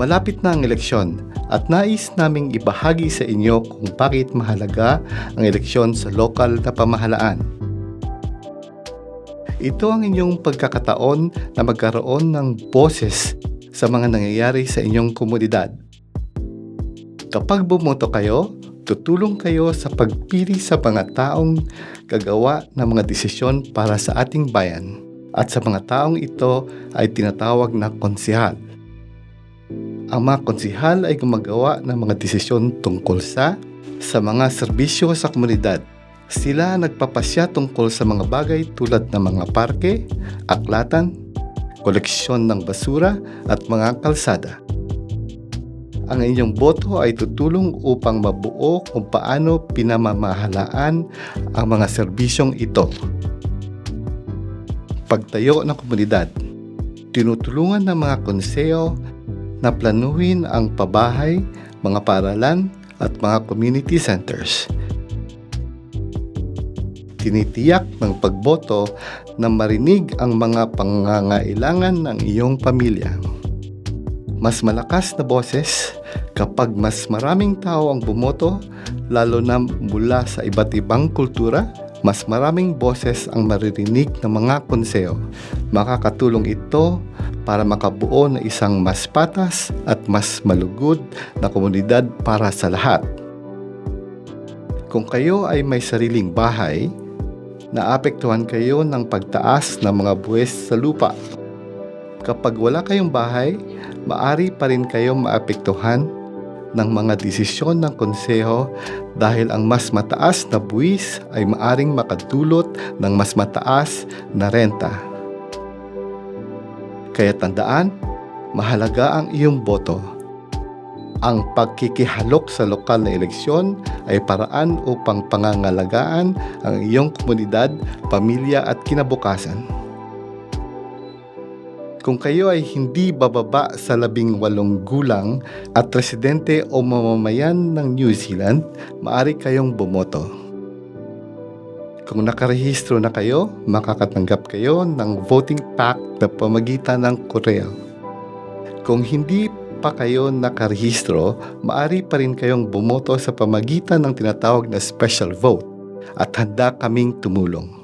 Malapit na ang eleksyon at nais naming ibahagi sa inyo kung bakit mahalaga ang eleksyon sa lokal na pamahalaan. Ito ang inyong pagkakataon na magkaroon ng boses sa mga nangyayari sa inyong komunidad. Kapag bumoto kayo, tutulong kayo sa pagpili sa mga taong gagawa ng mga desisyon para sa ating bayan. At sa mga taong ito ay tinatawag na konsihal. Ang mga konsihal ay gumagawa ng mga desisyon tungkol sa sa mga serbisyo sa komunidad. Sila nagpapasya tungkol sa mga bagay tulad ng mga parke, aklatan, koleksyon ng basura at mga kalsada. Ang inyong boto ay tutulong upang mabuo kung paano pinamamahalaan ang mga serbisyong ito. Pagtayo ng komunidad, tinutulungan ng mga konseyo na planuhin ang pabahay, mga paralan at mga community centers. Tinitiyak ng pagboto na marinig ang mga pangangailangan ng iyong pamilya. Mas malakas na boses kapag mas maraming tao ang bumoto, lalo na mula sa iba't ibang kultura, mas maraming boses ang maririnig ng mga konseyo. Makakatulong ito para makabuo ng isang mas patas at mas malugod na komunidad para sa lahat. Kung kayo ay may sariling bahay, naapektuhan kayo ng pagtaas ng mga buwes sa lupa. Kapag wala kayong bahay, maari pa rin kayong maapektuhan ng mga desisyon ng konseho dahil ang mas mataas na buwis ay maaring makadulot ng mas mataas na renta. Kaya tandaan, mahalaga ang iyong boto. Ang pagkikihalok sa lokal na eleksyon ay paraan upang pangangalagaan ang iyong komunidad, pamilya at kinabukasan. Kung kayo ay hindi bababa sa labing walong gulang at residente o mamamayan ng New Zealand, maari kayong bumoto. Kung nakarehistro na kayo, makakatanggap kayo ng voting pack na pamagitan ng Koreo. Kung hindi pa kayo nakarehistro, maari pa rin kayong bumoto sa pamagitan ng tinatawag na special vote at handa kaming tumulong.